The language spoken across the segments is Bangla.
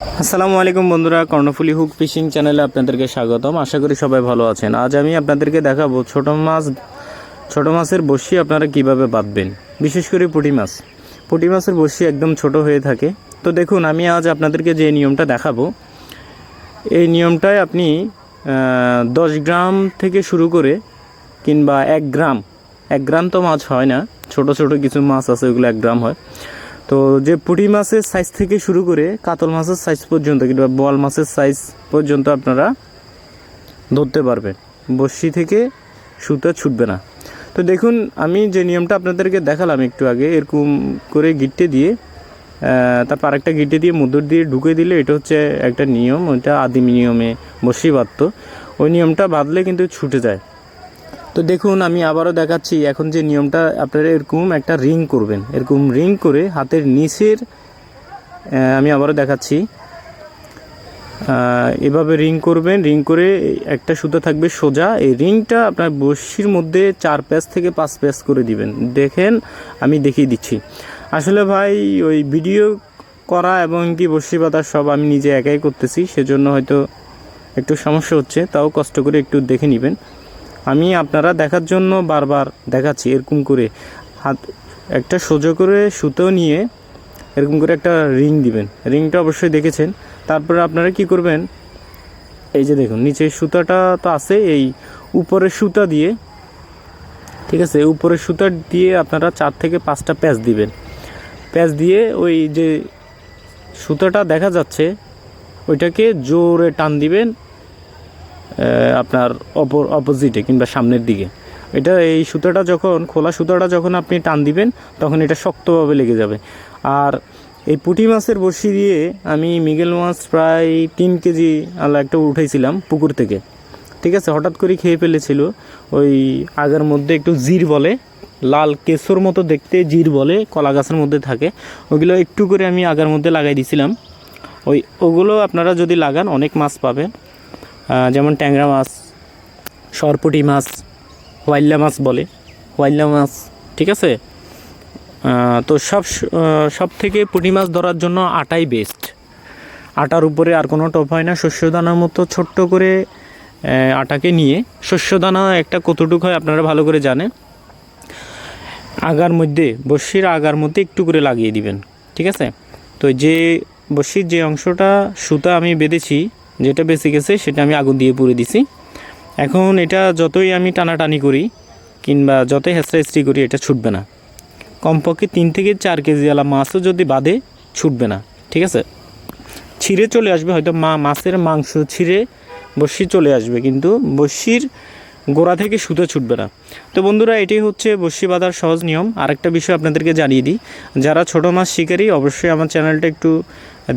আসসালামু আলাইকুম বন্ধুরা, কর্ণফুলি হুক ফিশিং চ্যানেলে আপনাদেরকে স্বাগতম। আশা করি সবাই ভালো আছেন। আজ আমি আপনাদেরকে দেখাবো ছোট মাছ, ছোট মাছের বসি আপনারা কীভাবে বাঁধবেন। বিশেষ করে পুঁটি মাছ। পুঁটি মাছের বসি একদম ছোট হয়ে থাকে। তো দেখুন, আমি আজ আপনাদেরকে যে নিয়মটা দেখাবো, এই নিয়মটায় আপনি দশ গ্রাম থেকে শুরু করে কিংবা এক গ্রাম এক গ্রাম তো মাছ হয় না, ছোট ছোট কিছু মাছ আছে, ওগুলো এক গ্রাম হয়। তো যে পুঁটি মাছের সাইজ থেকে শুরু করে কাতল মাছের সাইজ পর্যন্ত কিংবা বোয়াল মাছের সাইজ পর্যন্ত আপনারা ধরতে পারবেন। বড়শি থেকে সুতা ছুটবে না। তো দেখুন, আমি যে নিয়মটা আপনাদেরকে দেখালাম একটু আগে, এরকম করে গিট্টে দিয়ে তারপর আরেকটা গিটে দিয়ে মুদ্র দিয়ে ঢুকে দিলে এটা হচ্ছে একটা নিয়ম, ওইটা আদিম নিয়মে বসি বাঁধতো। ওই নিয়মটা বাঁধলে কিন্তু ছুটে যায়। তো দেখুন, আমি আবারও দেখাচ্ছি, এখন যে নিয়মটা, আপনারা এরকম একটা রিং করবেন। এরকম রিং করে হাতের নিচের আমি আবারও দেখাচ্ছি। এভাবে রিং করবেন, রিং করে একটা সুতো থাকবে সোজা। এই রিংটা আপনার বড়শির মধ্যে চার প্যাচ থেকে পাঁচ প্যাচ করে দিবেন। দেখেন, আমি দেখিয়ে দিচ্ছি। আসলে ভাই, ওই ভিডিও করা এবং কি বড়শি বাঁধা সব আমি নিজে একাই করতেছি, সেজন্য হয়তো একটু সমস্যা হচ্ছে, তাও কষ্ট করে একটু দেখে নেবেন। আমি আপনারা দেখার জন্য বারবার দেখাচ্ছি, এরকম করে। হাত, একটা সোজা করে সুতো নিয়ে এরকম করে একটা রিং দিবেন। রিংটা অবশ্যই দেখেছেন। তারপরে আপনারা কি করবেন? এই যে দেখুন, নিচে সুতাটা তো আছে, এই উপরের সুতা দিয়ে, ঠিক আছে, উপরের সুতা দিয়ে আপনারা চার থেকে পাঁচটা প্যাচ দিবেন। প্যাচ দিয়ে ওই যে সুতাটা দেখা যাচ্ছে, ওইটাকে জোরে টান দিবেন আপনার অপর অপোজিটে কিংবা সামনের দিকে। এটা এই সুতোটা যখন, খোলা সুতোটা যখন আপনি টান দিবেন, তখন এটা শক্তভাবে লেগে যাবে। আর এই পুঁটি মাছের বড়শি দিয়ে আমি মিগেল মাছ প্রায় তিন কেজি আলা একটা উঠাইছিলাম পুকুর থেকে। ঠিক আছে? হঠাৎ করে খেয়ে ফেলেছিল। ওই আগার মধ্যে একটু জির বলে, লাল কেশর মতো দেখতে জির বলে, কলা গাছের মধ্যে থাকে। ওগুলো একটু করে আমি আগার মধ্যে লাগাই দিয়েছিলাম ওই, ওগুলো আপনারা যদি লাগান, অনেক মাছ পাবেন। যেমন ট্যাংরা মাছ, সরপুটি মাছ হোয়াইল্লা মাছ বলে। হোয়াইল্লা মাছ, ঠিক আছে? তো সব সব থেকে পুঁটি মাছ ধরার জন্য আটাই বেস্ট আটার উপরে আর কোনো টপ হয় না। শস্য দানার মতো ছোট্ট করে আটাকে নিয়ে শস্য দানা একটা কতটুকু হয় আপনারা ভালো করে জানেন। আগার মধ্যে, বড়শির আগার মধ্যে একটু করে লাগিয়ে দিবেন, ঠিক আছে? তো যে বড়শির যে অংশটা, সুতা আমি বেঁধেছি যেটা বেঁচে গেছে সেটা আমি আগুন দিয়ে পুড়ে দিছি। এখন এটা যতই আমি টানাটানি করি, কিংবা যতই হেঁচড়ি করি, এটা ছুটবে না। কমপক্ষে তিন থেকে চার কেজি আলা মাছও যদি বাদে, ছুটবে না। ঠিক আছে? ছিঁড়ে চলে আসবে, হয়তো মা মাছের মাংস ছিঁড়ে বসি চলে আসবে, কিন্তু বড়শির গোড়া থেকে সুতো ছুটবে না। তো বন্ধুরা, এটাই হচ্ছে বড়শি বাঁধার সহজ নিয়ম। আরেকটা বিষয় আপনাদেরকে জানিয়ে দিই, যারা ছোট মাছ শিকারী, অবশ্যই আমার চ্যানেলটা একটু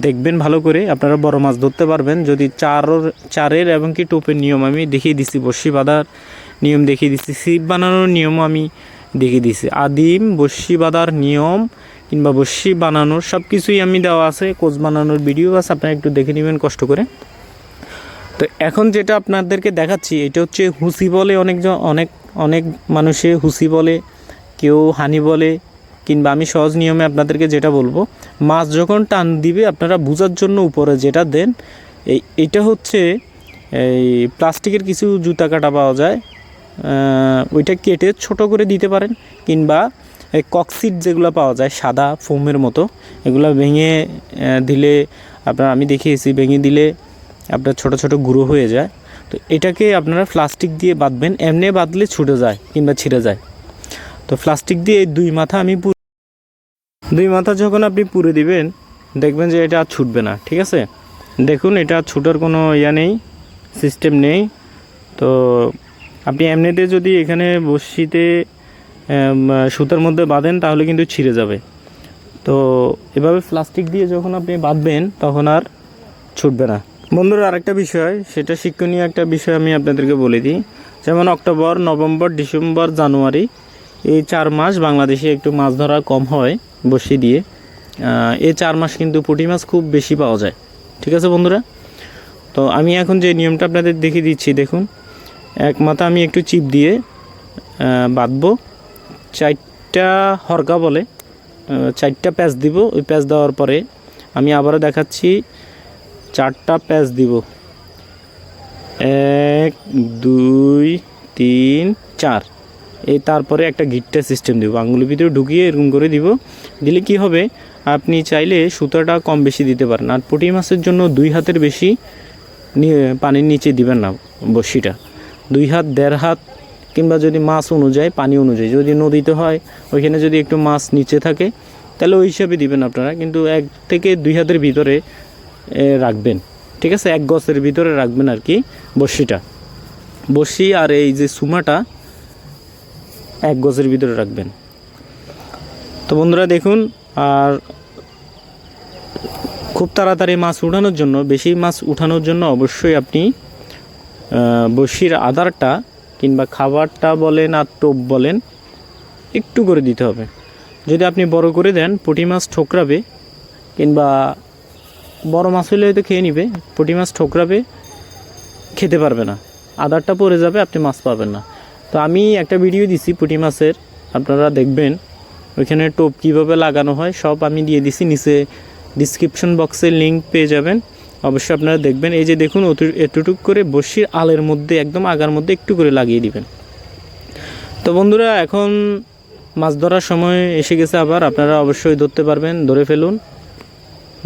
দেখবেন ভালো করে। আপনারা বড় মাছ ধরতে পারবেন। যদি চার, চারের এবং কি টোপের নিয়ম আমি দেখিয়ে দিচ্ছি বড়শি বাঁধার নিয়ম দেখিয়ে দিচ্ছি সিপ বানানোর নিয়মও আমি দেখিয়ে দিচ্ছি আদিম বড়শি বাঁধার নিয়ম কিংবা বড়শি বানানোর সব কিছুই আমি দেওয়া আছে, কোচ বানানোর ভিডিও আছে, আপনারা একটু দেখে নেবেন কষ্ট করে। তো এখন যেটা আপনাদেরকে দেখাচ্ছি, এটা হচ্ছে হুসি বলে অনেকজন, অনেক অনেক মানুষে হুসি বলে, কেউ হানি বলে, কিংবা আমি সহজ নিয়মে আপনাদেরকে যেটা বলব, মাছ যখন টান দিবে, আপনারা বোঝার জন্য উপরে যেটা দেন, এই, এটা হচ্ছে, এই প্লাস্টিকের কিছু জুতা কাটা পাওয়া যায় ওইটা কেটে ছোট করে দিতে পারেন, কিংবা এই ককসিট যেগুলো পাওয়া যায়, সাদা, ফোমের মতো, এগুলো ভেঙে দিলে, আপনার আমি দেখিয়েছি, ভেঙে দিলে আপনার ছোট ছোট গুঁড়ো হয়ে যায়, তো এটাকে আপনারা প্লাস্টিক দিয়ে বাঁধবেন, এমনি বাঁধলে ছুটে যায় কিংবা ছিঁড়ে যায়। তো প্লাস্টিক দিয়ে এই দুই মাথা আমি দুই মাথা যখন আপনি পুরে দিবেন, দেখবেন যে এটা আর ছুটবে না, ঠিক আছে? দেখুন, এটা ছুটার কোনো ইয়া নেই সিস্টেম নেই। তো আপনি এমনিতে যদি এখানে বসিতে সুতার মধ্যে বাঁধেন, তাহলে কিন্তু ছিঁড়ে যাবে। তো এভাবে প্লাস্টিক দিয়ে যখন আপনি বাঁধবেন, তখন আর ছুটবে না। বন্ধুরা, আরেকটা বিষয়, সেটা শিক্ষণীয় একটা বিষয় আমি আপনাদেরকে বলে দিই। যেমন অক্টোবর, নভেম্বর, ডিসেম্বর, জানুয়ারি, এই চার মাস বাংলাদেশে একটু মাছ ধরা কম হয় বসি দিয়ে। এই চার মাস কিন্তু পুঁটি মাছ খুব বেশি পাওয়া যায়। ঠিক আছে বন্ধুরা? তো আমি এখন যে নিয়মটা আপনাদের দেখিয়ে দিচ্ছি, দেখুন। এক মাথা আমি একটু চিপ দিয়ে বাঁধবো। চারটা হরকা বলে চারটা প্যাচ দিব। ওই প্যাচ দেওয়ার পরে আমি আবারও দেখাচ্ছি চারটা প্যাচ দিব। এক, দুই, তিন, চার। এই তারপরে একটা গিট্টা সিস্টেম দেবো। আঙুলের ভিতরে ঢুকিয়ে এরকম করে দিব। দিলে কি হবে? আপনি চাইলে সুতাটা কম বেশি দিতে পারেন। আর পুঁটি মাছের জন্য দুই হাতের বেশি পানির নিচে দিবেন না বড়শিটা। দুই হাত, দেড় হাত, কিংবা যদি মাছ অনুযায়ী, পানি অনুযায়ী। যদি নদীতে হয়, ওইখানে যদি একটু মাছ নিচে থাকে, তাহলে ওই হিসাবে দিবেন আপনারা। কিন্তু এক থেকে দুই হাতের ভিতরে রাখবেন। ঠিক আছে? এক গছের ভিতরে রাখবেন আর কি বড়শিটা বড়শি আর এই যে সুমাটা এক গছের ভিতরে রাখবেন। তো বন্ধুরা দেখুন, আর খুব তাড়াতাড়ি মাছ উঠানোর জন্য, বেশি মাছ উঠানোর জন্য অবশ্যই আপনি বড়শির আদারটা কিংবা খাবারটা বলেন আর টোপ বলেন, একটু করে দিতে হবে। যদি আপনি বড় করে দেন, পুঁটি মাছ ঠোকরাবে কিংবা বড় মাছ হলে হয়তো খেয়ে নিবে, পুঁটি মাছ ঠোকরাবে, খেতে পারবে না। আদারটা পড়ে যাবে, আপনি মাছ পাবেন না। তো আমি একটা ভিডিও দিছি পুঁটি মাছের, আপনারা দেখবেন, ওইখানে টোপ কীভাবে লাগানো হয়, সব আমি দিয়ে দিছি, নিচে ডিসক্রিপশন বক্সে লিঙ্ক পেয়ে যাবেন। অবশ্যই আপনারা দেখবেন, এই যে দেখুন এতটুক করে বসির আলের মধ্যে, একদম আগার মধ্যে একটু করে লাগিয়ে দিবেন। তো বন্ধুরা, এখন মাছ ধরার সময় এসে গেছে আবার, আপনারা অবশ্যই ধরতে পারবেন, ধরে ফেলুন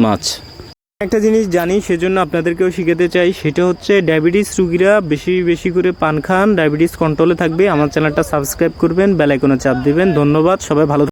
মাছ। একটা জিনিস জানি, সেজন্য আপনাদেরকেও শিখাতে চাই, সেটা হচ্ছে ডায়াবেটিস রুগীরা বেশি বেশি করে পান খান, ডায়াবেটিস কন্ট্রোলে থাকবে। আমার চ্যানেলটা সাবস্ক্রাইব করবেন বেলাইকনে চাপ দিবেন। ধন্যবাদ, সবাই ভালো